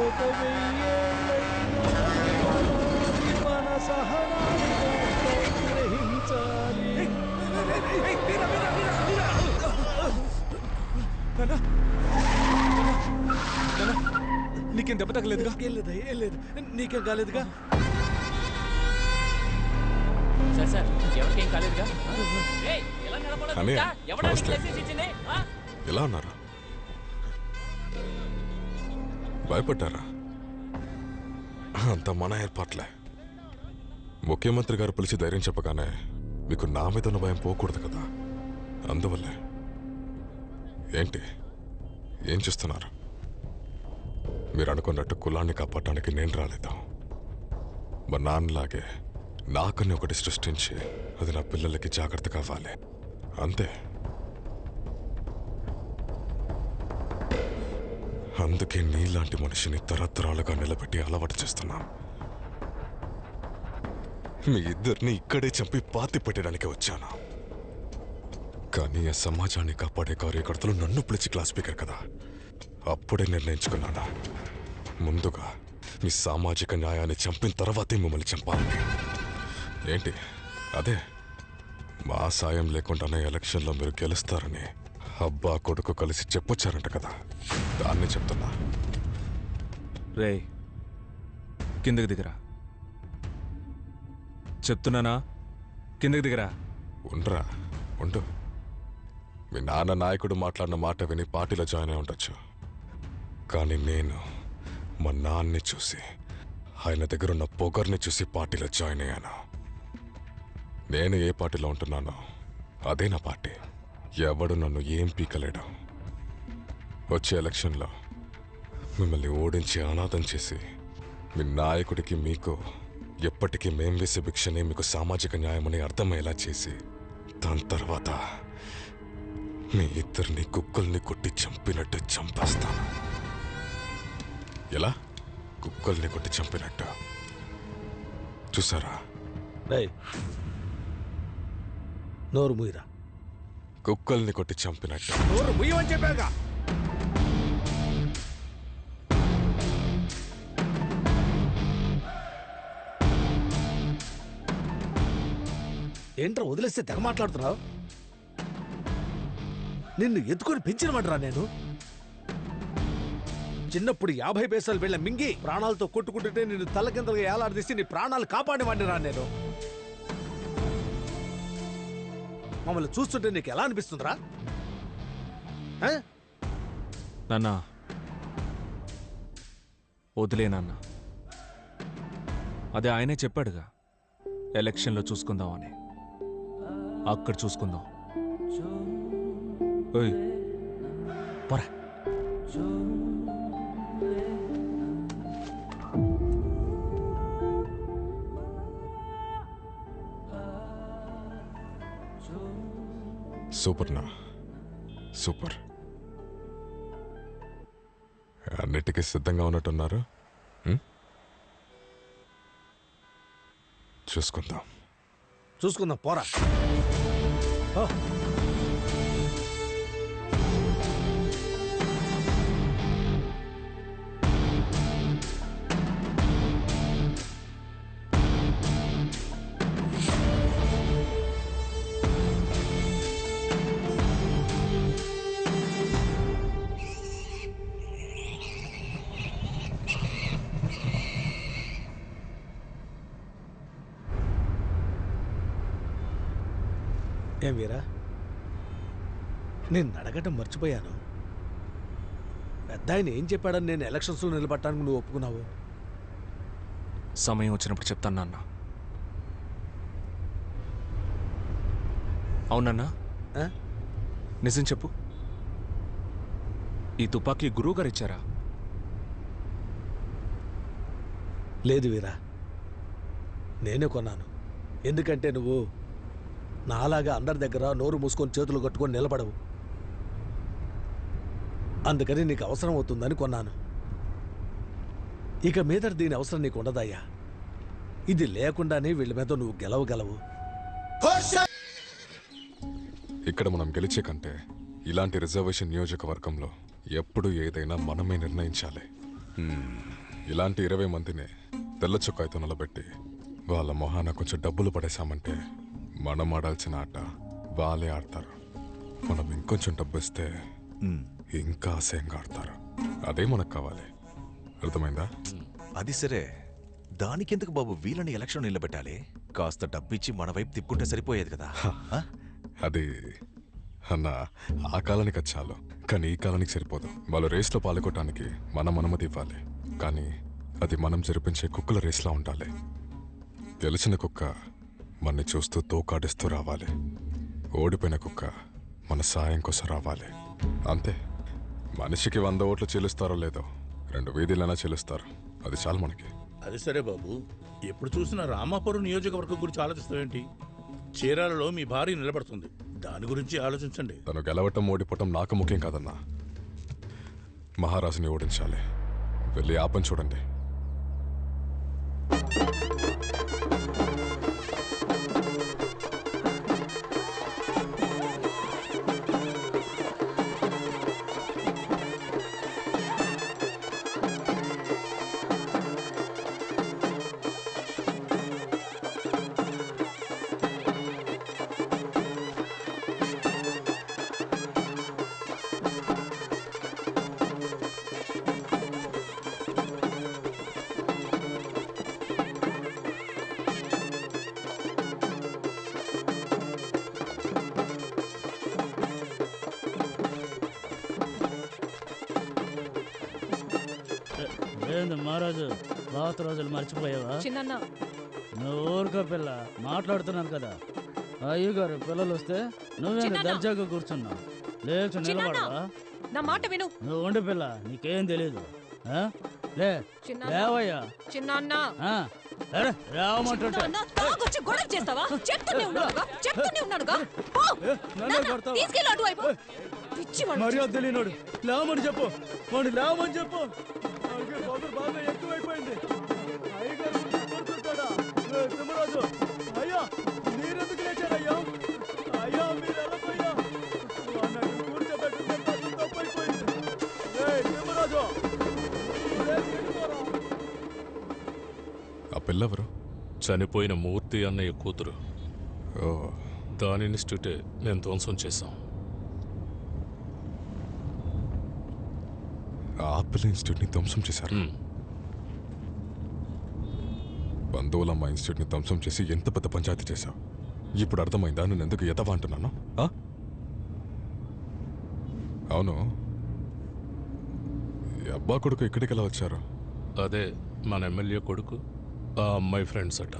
ఒక వెయ్యేళ్ళైనా మన నీకేం దెబ్బ తగలేదుగా నీకేం కాలేదుగా? సార్ సార్ ఎవరికేం కాలేదుగా? ఏయ్, ఎలా నిలబడాలి. లైసెన్స్ ఇచ్చింది? ఎలా ఉన్నారు? భయపడ్డారా? అంత మన ఏర్పాట్లే. ముఖ్యమంత్రి గారు పిలిచి ధైర్యం చెప్పగానే మీకు నా మీద ఉన్న భయం పోకూడదు కదా? అందువల్లే. ఏంటి? ఏం చేస్తున్నారు? మీరు అనుకున్నట్టు కులాన్ని కాపాడటానికి నేను రాలేదు. మా నాన్నలాగే నాకని ఒకటి సృష్టించి అది నా పిల్లలకి జాగ్రత్త కావాలి అంతే. అందుకే నీలాంటి మనిషిని తరతరాలుగా నిలబెట్టి అలవాటు చేస్తున్నాను. మీ ఇద్దరిని ఇక్కడే చంపి పాతి పెట్టడానికి వచ్చాను. కానీ ఆ సమాజాన్ని కాపాడే కార్యకర్తలు నన్ను పిలిచి క్లాస్ స్పీకర్ కదా. అప్పుడే నిర్ణయించుకున్నాను. ముందుగా మీ సామాజిక న్యాయాన్ని చంపిన తర్వాతే మిమ్మల్ని చంపాలని ఏంటి? అదే. మా సాయం లేకుండానే ఎలక్షన్లో మీరు గెలుస్తారని అబ్బా కొడుకు కలిసి చెప్పొచ్చారంట కదా. దాన్ని చెప్తున్నా. రే కిందకి దిగరా. చెప్తున్నానా? కిందకి దిగరా. ఉండరా ఉండు. మీ నాన్న నాయకుడు మాట్లాడిన మాట విని పార్టీలో జాయిన్ అయి ఉండొచ్చు. కానీ నేను మా నాన్నని చూసి ఆయన దగ్గర ఉన్న పొగర్ని చూసి పార్టీలో జాయిన్ అయ్యాను. నేను ఏ పార్టీలో ఉంటున్నానో అదే నా పార్టీ. ఎవడు నన్ను ఏం పీకలేడు. వచ్చే ఎలక్షన్లో మిమ్మల్ని ఓడించి అనాథం చేసి మీ నాయకుడికి మీకు ఎప్పటికీ మేం వేసే భిక్షనే మీకు సామాజిక న్యాయమని అర్థమయ్యేలా చేసి దాని తర్వాత మీ ఇద్దరిని కుక్కల్ని కొట్టి చంపినట్టు చంపేస్తాను. ఎలా? కుక్కల్ని కొట్టి చంపినట్టు. చూసారా? నోరు మూయిరా. కుక్కల్ని కొట్టి చంపినట్టు. నోరు ముయ్యమని చెప్పాగా ఏంట్రా వదిలేస్తే తెగ మాట్లాడుతున్నావు? నిన్ను ఎత్తుకొని పెంచినమంటరా నేను? చిన్నప్పుడు యాభై పైసలు వెళ్ళ మింగి ప్రాణాలతో కొట్టుకుంటుంటే నిన్ను తలకిందలుగా ఏలాడదీసి నీ ప్రాణాలు కాపాడేవాడిని నేను. మమ్మల్ని చూస్తుంటే నీకు ఎలా అనిపిస్తుందిరా? నాన్న. వదిలే నాన్న. అదే ఆయనే చెప్పాడుగా ఎలక్షన్లో చూసుకుందాం అని అక్కడ చూసుకుందాం. ఓయ్ సూపర్నా సూపర్. అన్నిటికీ సిద్ధంగా ఉన్నట్టున్నారు. చూసుకుందాం. చూసుకుందాం పోరా. ఏం వీరా? నేను అడగటం మర్చిపోయాను. పెద్ద ఆయన ఏం చెప్పాడని నేను ఎలక్షన్స్లో నిలబడటానికి నువ్వు ఒప్పుకున్నావు? సమయం వచ్చినప్పుడు చెప్తాను నాన్న. అవునన్నా? ఆ? నిజం చెప్పు. ఈ తుపాకీ గురువు గారు ఇచ్చారా? లేదు వీరా. నేనే కొన్నాను. ఎందుకంటే నువ్వు నాలాగా అందరి దగ్గర నోరు మూసుకొని చేతులు కట్టుకొని నిలబడవు. అందుకని నీకు అవసరం అవుతుందని కొన్నాను. ఇక మీద దీని అవసరం నీకు ఉండదయ్యా. ఇది లేకుండానే వీళ్ళ మీద నువ్వు గెలవగలవు ఇక్కడ మనం గెలిచే కంటే ఇలాంటి రిజర్వేషన్ నియోజకవర్గంలో ఎప్పుడు ఏదైనా మనమే నిర్ణయించాలి. ఇలాంటి ఇరవై మందిని తెల్ల చొక్కాయితో నిలబెట్టి వాళ్ళ మొహాన కొంచెం డబ్బులు పడేశామంటే మనం ఆడాల్సిన ఆట వాళ్ళే ఆడతారు. మనం ఇంకొంచెం డబ్బు ఇస్తే ఇంకా అసహ్యంగా ఆడతారు. అదే మనకు కావాలి. అర్థమైందా? అది సరే. దానికెందుకు బాబు వీళ్ళని ఎలక్షన్ నిలబెట్టాలి? కాస్త డబ్బిచ్చి మన వైపు తిప్పుకుంటే సరిపోయేది కదా? అది అన్న ఆ కాలానికి అది చాలు. కానీ ఈ కాలానికి సరిపోదు. వాళ్ళు రేస్లో పాల్గొనడానికి మనం అనుమతి ఇవ్వాలి. కానీ అది మనం జరిపించే కుక్కల రేస్లా ఉండాలి. గెలిచిన కుక్క మనని చూస్తూ తోకాడిస్తూ రావాలి. ఓడిపోయిన కుక్క మన సాయం కోసం రావాలి. అంతే. మనిషికి వంద ఓట్లు చెల్లిస్తారో లేదో రెండు వీధులైనా చెల్లిస్తారు. అది చాలు మనకి. అది సరే బాబు. ఎప్పుడు చూసినా రామాపురం నియోజకవర్గం గురించి ఆలోచిస్తావేంటి చీరాలలో మీ భార్య నిలబడుతుంది. దాని గురించి ఆలోచించండి. తను గెలవటం ఓడిపోవటం నాకు ముఖ్యం కాదన్నా. మహారాజుని ఓడించాలి. వెళ్ళి ఆపని చూడండి. ఏంది మహారాజు. పాత రోజులు మర్చిపోయావా? చిన్న నువ్వు ఊరుకో పిల్ల. మాట్లాడుతున్నాను కదా. అయ్యగారు పిల్లలు వస్తే చిన్నాన్న. దర్జాగా కూర్చున్నావు? లేచి. నిలబడవా? నా మాట విను. నువ్వు ఉండు పిల్ల నీకేం? లే లేవయ్యా. చిన్న గొడవ చేస్తావా? చెప్తూనే చెప్తూనే? తీసుకెళ్ళు వాడు. మర్యాద తెలియనోడు. లేవమని చెప్పు. వాడు లేవమని చెప్పు. పొగరు బాగా ఎక్కువైపోయింది. అయ్యగారు కూర్చుంటాడా? తిమ్మరాజు అయ్యా మీరెందుకు లేచారయ్యా అయ్యా? మీరు తప్పైపోయింది. తిమ్మరాజు. ఆ పిల్లెవరు? చనిపోయిన మూర్తి అన్నయ్య కూతురు. ఓ. దాని ఇన్స్టిట్యూటే మేము ధ్వంసం చేశాం. ఆపిల్ ఇన్స్టిట్యూట్ని ధ్వంసం చేశారు. బంధువులమ్మ ఇన్స్టిట్యూట్ని ధ్వంసం చేసి ఎంత పెద్ద పంచాయతీ చేశావు? ఇప్పుడు అర్థమైందా? నేను ఎందుకు ఎదవా అంటున్నాను? అవును. అబ్బా కొడుకు ఇక్కడికి ఎలా వచ్చారు? అదే మన ఎమ్మెల్యే కొడుకు ఆ అమ్మాయి ఫ్రెండ్స్ అట.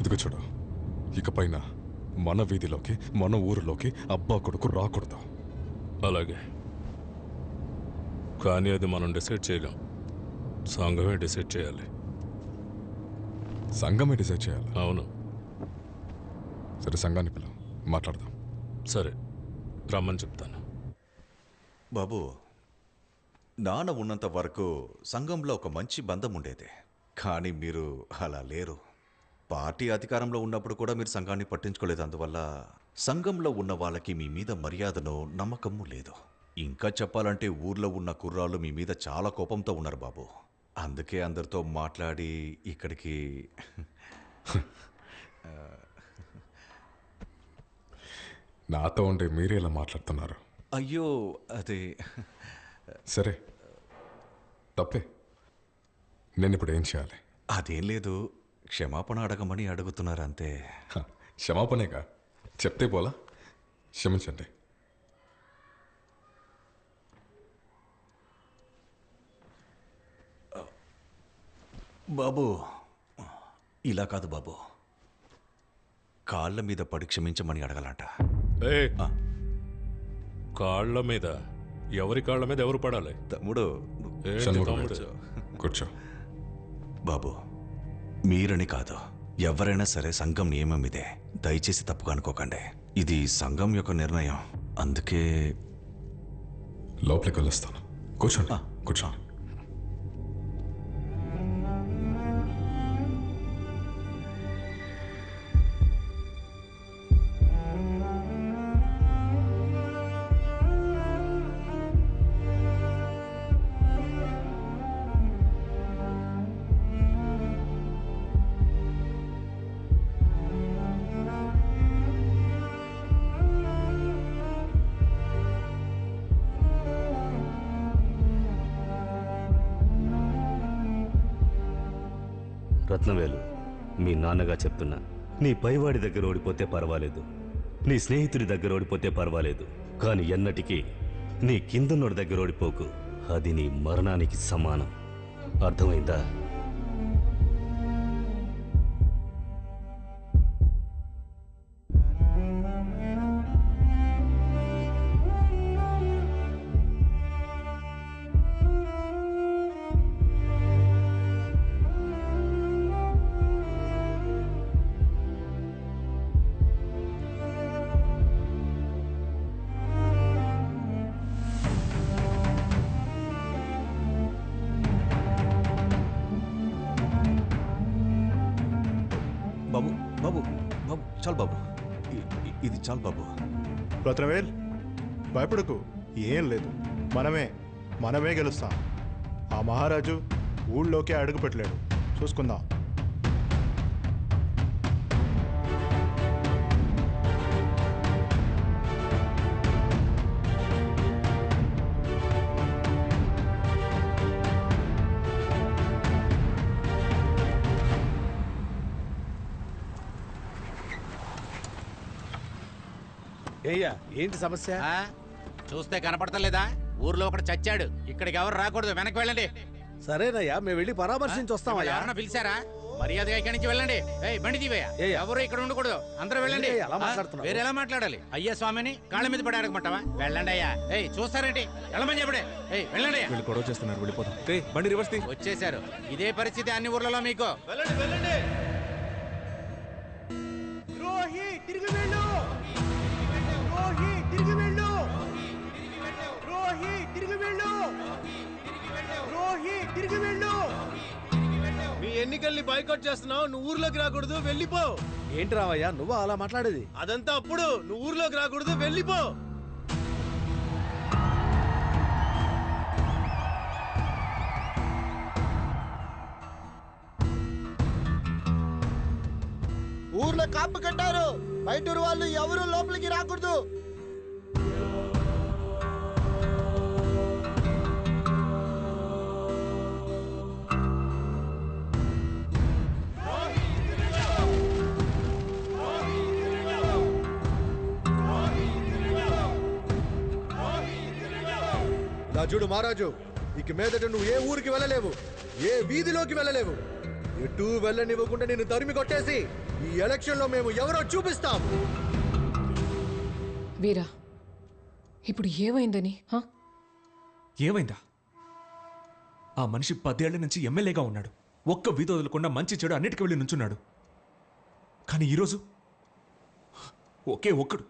ఇదిగో చూడు. ఇకపైన మన వీధిలోకి మన ఊరిలోకి అబ్బా కొడుకు రాకూడదు. అలాగే. కానీ అది మనం డిసైడ్ చేయలేం. సంఘమే డిసైడ్ చేయాలి. సంఘమే డిసైడ్ చేయాలి? అవును. సరే సంఘాన్ని పిలువు. మాట్లాడదాం. సరే రమ్మని చెప్తాను. బాబు నాన్న ఉన్నంత వరకు సంఘంలో ఒక మంచి బంధం ఉండేది. కానీ మీరు అలా లేరు. పార్టీ అధికారంలో ఉన్నప్పుడు కూడా మీరు సంఘాన్ని పట్టించుకోలేదు. అందువల్ల సంఘంలో ఉన్న వాళ్ళకి మీ మీద మర్యాదను నమ్మకము లేదు. ఇంకా చెప్పాలంటే ఊర్లో ఉన్న కుర్రాళ్ళు మీ మీద చాలా కోపంతో ఉన్నారు బాబు. అందుకే అందరితో మాట్లాడి ఇక్కడికి నాతో ఉండే మీరే ఇలా మాట్లాడుతున్నారు. అయ్యో అది. సరే తప్పే. నేను ఇప్పుడు ఏం చేయాలి? అదేం లేదు క్షమాపణ అడగమని అడుగుతున్నారు అంతే. హ, క్షమాపణేగా? చెప్తే పోలా? క్షమించండి. బాబు ఇలా కాదు బాబు. కాళ్ళ మీద పడి క్షమించమని అడగాలంట. ఏ. కాళ్ళ మీద? ఎవరి కాళ్ళ మీద ఎవరు పడాలి? తమ్ముడు ఏంటి షణ్ముఖం తమ్ముడు? కూర్చో. బాబు మీరని కాదు ఎవరైనా సరే సంఘం నియమం ఇదే. దయచేసి తప్పుగా అనుకోకండి. ఇది సంఘం యొక్క నిర్ణయం. అందుకే లోపలికి వెళ్ళొస్తాను. కూర్చోండి. కూర్చోండి. రత్నవేలు మీ నాన్నగా చెప్తున్నా. నీ పైవాడి దగ్గర ఓడిపోతే పర్వాలేదు. నీ స్నేహితుడి దగ్గర ఓడిపోతే పర్వాలేదు. కానీ ఎన్నటికీ నీ కిందన్నోడి దగ్గర ఓడిపోకు. అది నీ మరణానికి సమానం. అర్థమైందా? బాబు బాబు చాలు బాబు. ఇది చాలు బాబు. రత్నవేల్ భయపడకు. ఏం లేదు. మనమే మనమే గెలుస్తాం. ఆ మహారాజు ఊళ్ళోకే అడుగుపెట్టలేడు చూసుకుందాం. ఏయ్యా ఏంటి సమస్య? చూస్తే కనపడతలేదా ఊర్లో ఒకడు చచ్చాడు. ఇక్కడికి ఎవరు రాకూడదు. వెనక్కి వెళ్ళండి. సరేనయ్యా మేము వెళ్ళి పరామర్శించి వస్తామయ్యా. ఎవరన్నా పిలిచారా? మర్యాదగా ఇక్కడి నుంచి వెళ్ళండి. ఏయ్ బండి తీవయ్యా ఏయ్. ఎవరు ఇక్కడ ఉండకూడదు. అందరూ వెళ్ళండి. అలా ఆ, మాట్లాడుతున్నావు? వేరే ఎలా మాట్లాడాలి? అయ్యా స్వామిని కాళ్ళ మీద పడి అడగమంటావా? వెళ్ళండి అయ్యా. ఏయ్ చూస్తారేంటి? వెళ్ళమని చెప్పడే. ఏయ్ వెళ్ళండి అయ్యా. వీళ్ళు గొడవ చేస్తున్నారు రే బండి రివర్స్ తీ వచ్చేసారు ఇదే పరిస్థితి అన్ని ఊర్లలో మీకు. ద్రోహి తిరిగి వెళ్ళు. బాయ్కాట్ చేస్తున్నావు నువ్వు ఊర్లోకి రాకూడదు వెళ్ళిపో. ఏంటి రావయ్యా నువ్వు అలా మాట్లాడేది? అదంతా అప్పుడు నువ్వు ఊర్లోకి రాకూడదు వెళ్ళిపో. ఊర్లో కాపు కట్టారు. బయట వాళ్ళు ఎవరు లోపలికి రాకూడదు. చూడు మహారాజు ఇక మీదట నువ్వు ఏ ఊరికి వెళ్ళలేవు ఏ వీధిలోకి వెళ్ళలేవు. ఎటు వెళ్ళనివ్వకుండా నేను తరిమి కొట్టేసి ఈ ఎలక్షన్లో మేము ఎవరో చూపిస్తాం. వీరా ఇప్పుడు ఏమైందని హా? ఏమైందా? ఆ మనిషి పదేళ్ళ నుంచి ఎమ్మెల్యేగా ఉన్నాడు. ఒక్క వీధి వదలకుండా మంచి చెడు అన్నిటికీ వెళ్ళి నుంచున్నాడు. కానీ ఈరోజు ఒకే ఒక్కడు.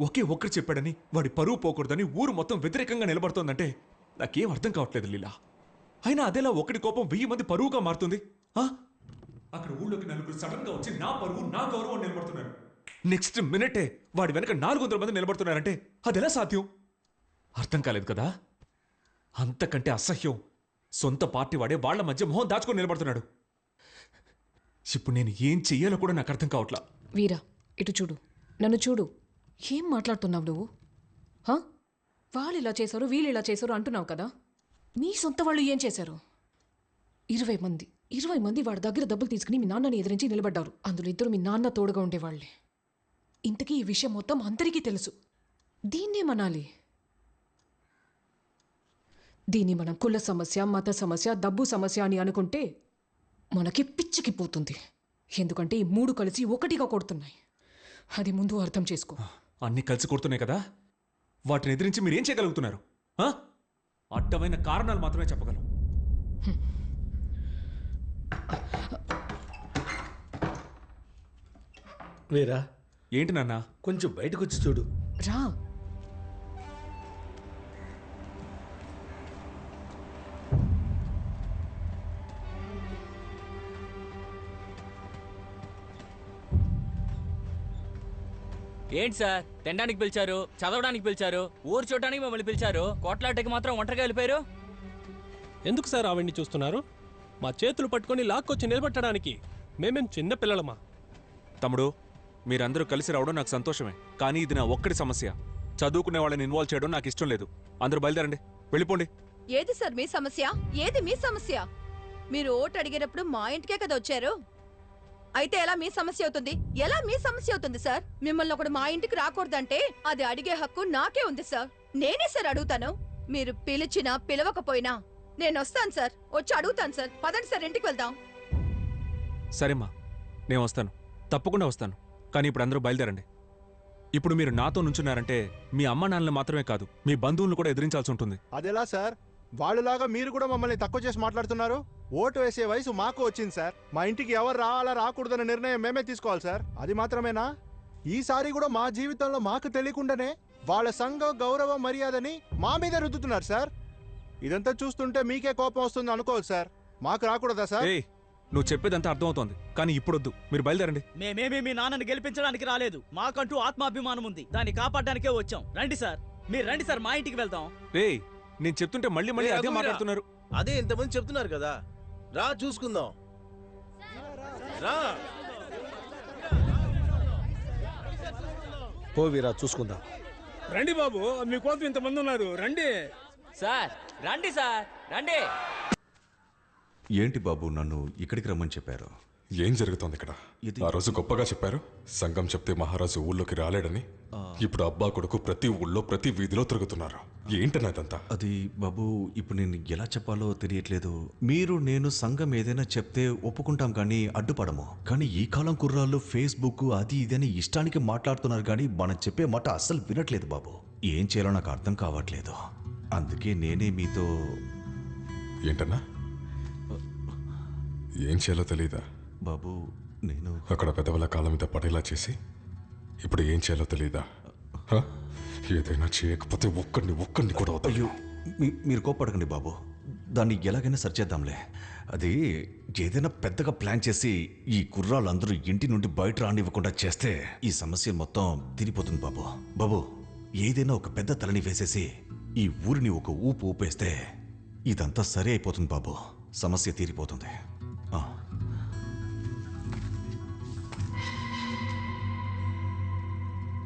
ఒకే ఒక్కరు చెప్పాడని వాడి పరువు పోకూడదని ఊరు మొత్తం వ్యతిరేకంగా నిలబడుతోందంటే నాకేం అర్థం కావట్లేదు లీలా. అయినా అదేలా ఒకటి కోపం వెయ్యి మంది పరువుగా మారుతుంది? ఆ? అక్కడ ఊళ్ళోకి నలుగురు సడన్గా వచ్చి నా పరువు నా గౌరవం నిలబడుతున్నారు. నెక్స్ట్ మినిటే వాడి వెనక నాలుగు వందల మంది నిలబడుతున్నారంటే అది ఎలా సాధ్యం? అర్థం కాలేదు కదా? అంతకంటే అసహ్యం. సొంత పార్టీ వాడే వాళ్ళ మధ్య మొహం దాచుకొని నిలబడుతున్నాడు. ఇప్పుడు నేను ఏం చెయ్యాలో కూడా నాకు అర్థం కావట్లా. వీరా ఇటు చూడు. నన్ను చూడు. ఏం మాట్లాడుతున్నావు నువ్వు? హా? వాళ్ళు ఇలా చేశారు వీళ్ళు ఇలా చేశారు అంటున్నావు కదా? మీ సొంత వాళ్ళు ఏం చేశారు? ఇరవై మంది ఇరవై మంది వాడి దగ్గర డబ్బులు తీసుకుని మీ నాన్నని ఎదిరించి నిలబడ్డారు. అందులో ఇద్దరు మీ నాన్న తోడుగా ఉండేవాళ్ళే. ఇంతకీ ఈ విషయం మొత్తం అందరికీ తెలుసు. దీన్నేమనాలి దీన్ని మనం కుల సమస్య మత సమస్య డబ్బు సమస్య అని అనుకుంటే మనకి పిచ్చికి పోతుంది. ఎందుకంటే ఈ మూడు కలిసి ఒకటిగా కొడుతున్నాయి. అది ముందు అర్థం చేసుకో. అన్ని కలిసి కొడుతున్నాయి కదా? వాటిని ఎదిరించి మీరు ఏం చేయగలుగుతున్నారు? అడ్డమైన కారణాలు మాత్రమే చెప్పగలం. వీరా ఏంటి నాన్న? కొంచెం బయటకు వచ్చి చూడు. రా. ఏంటి సార్? తినడానికి పిలిచారు చదవడానికి పిలిచారు ఊరు చూడడానికి మిమ్మల్ని పిలిచారు కోట్లాటకి మాత్రం ఒంటరిగా వెళ్ళిపోయారు. ఎందుకు సార్ ఆవిడ్ని చూస్తున్నారు? మా చేతులు పట్టుకొని లాక్కొచ్చి నిలబెట్టడానికి మేమేం చిన్న పిల్లలమా? తమ్ముడు మీరందరూ కలిసి రావడం నాకు సంతోషమే కానీ ఇది నా ఒక్కడి సమస్య. చదువుకునే వాళ్ళని ఇన్వాల్వ్ చేయడం నాకు ఇష్టం లేదు. అందరూ బయలుదేరండి వెళ్ళిపోండి. ఏది సార్ మీ సమస్య? ఏది మీ సమస్య? మీరు ఓటు అడిగేటప్పుడు మా ఇంటికే కదా వచ్చారు? అయితే ఎలా మీ సమస్య అవుతుంది? ఎలా మీ సమస్య అవుతుంది సార్? మిమ్మల్ని ఒకడు మా ఇంటికి రాకూడదంటే అది అడిగే హక్కు నాకే ఉంది సార్. నేనే సార్ అడుగుతాను. మీరు పిలిచినా పిలవకపోయినా నేను వస్తాను సార్. వచ్చి అడుగుతాను సార్. పదండి సార్ ఇంటికి వెళ్దాం. సరేమ్మా. నేను వస్తాను. తప్పకుండా వస్తాను. కానీ ఇప్పుడు అందరూ బయలుదేరండి. ఇప్పుడు మీరు నాతో నుంచున్నారంటే మీ అమ్మ నాన్నలు మాత్రమే కాదు మీ బంధువులను కూడా ఎదిరించాల్సి ఉంటుంది. అదెలా సార్? వాళ్ళలాగా మీరు కూడా మమ్మల్ని తక్కువ చేసి మాట్లాడుతున్నారు? ఓటు వేసే వయసు మాకు వచ్చింది సార్. మా ఇంటికి ఎవరు రావాలా రాకూడదన్న నిర్ణయం మేమే తీసుకోవాలి సార్. అది మాత్రమేనా? ఈసారి కూడా మా జీవితంలో మాకు తెలియకుండానే వాళ్ళ సంఘ గౌరవ మర్యాదని మా మీద రుద్దుతున్నారు సార్. ఇదంతా చూస్తుంటే మీకే కోపం వస్తుంది అనుకోవాలి సార్. మాకు రాకూడదా సార్? ఏయ్ నువ్వు చెప్పేదంతా అర్థమవుతోంది. కానీ ఇప్పుడొద్దు. మీరు బయలుదేరండి. మేమేమి మీ నాన్నని గెలిపించడానికి రాలేదు. మాకంటూ ఆత్మాభిమానం ఉంది. దాన్ని కాపాడడానికే వచ్చాం. రండి సార్. మీరు రండి సార్. మా ఇంటికి వెళ్దాం. ఏయ్ నేను చెప్తుంటే మళ్ళీ మళ్ళీ అదే మాట్లాడుతున్నారు. అదే ఇంతమంది చెప్తున్నారు కదా. రా చూసుకుందాం. రా. పో వీరా చూసుకుందాం. రండి బాబు మీకోసం ఇంతమంది ఉన్నారు. రండి. సార్ రండి సార్ రండి. ఏంటి బాబు నన్ను ఇక్కడికి రమ్మని చెప్పారు? ఏం జరుగుతోంది ఇక్కడ? ఆ రోజు గొప్పగా చెప్పారు. సంఘం చెప్తే మహారాజు ఊళ్ళోకి రాలేడని. ఇప్పుడు అబ్బా కొడుకు ప్రతి ఊళ్ళో ప్రతి వీధిలో తిరుగుతున్నారు. ఏంటన్నా ఇదంతా? అది బాబు ఇప్పుడు నేను ఎలా చెప్పాలో తెలియట్లేదు. మీరు నేను సంఘం ఏదైనా చెప్తే ఒప్పుకుంటాం కానీ అడ్డుపడము. కానీ ఈ కాలం కుర్రాళ్ళు ఫేస్బుక్ అది ఇది అని ఇష్టానికి మాట్లాడుతున్నారు కానీ మనం చెప్పే మాట అస్సలు వినట్లేదు బాబు. ఏం చేయాలో నాకు అర్థం కావట్లేదు. అందుకే నేనే మీతో ఏంటన్నా? ఏం చేయాలో తెలియదా బాబు నేను అక్కడ పెదవుల కాళ్ళ మీద పడేలా చేసి ఇప్పుడు ఏం చేయాలో తెలియదా? ఏదైనా చేయకపోతే ఒక్కడిని ఒక్కడిని కూడా అయ్యో మీరు కోపడకండి బాబు. దాన్ని ఎలాగైనా సరిచేద్దాంలే అది ఏదైనా పెద్దగా ప్లాన్ చేసి ఈ కుర్రాళ్ళందరూ ఇంటి నుండి బయట రానివ్వకుండా చేస్తే ఈ సమస్య మొత్తం తిరిగిపోతుంది బాబు. బాబు ఏదైనా ఒక పెద్ద తలని వేసేసి ఈ ఊరిని ఒక ఊపు ఊపేస్తే ఇదంతా సరి అయిపోతుంది బాబు. సమస్య తీరిపోతుంది.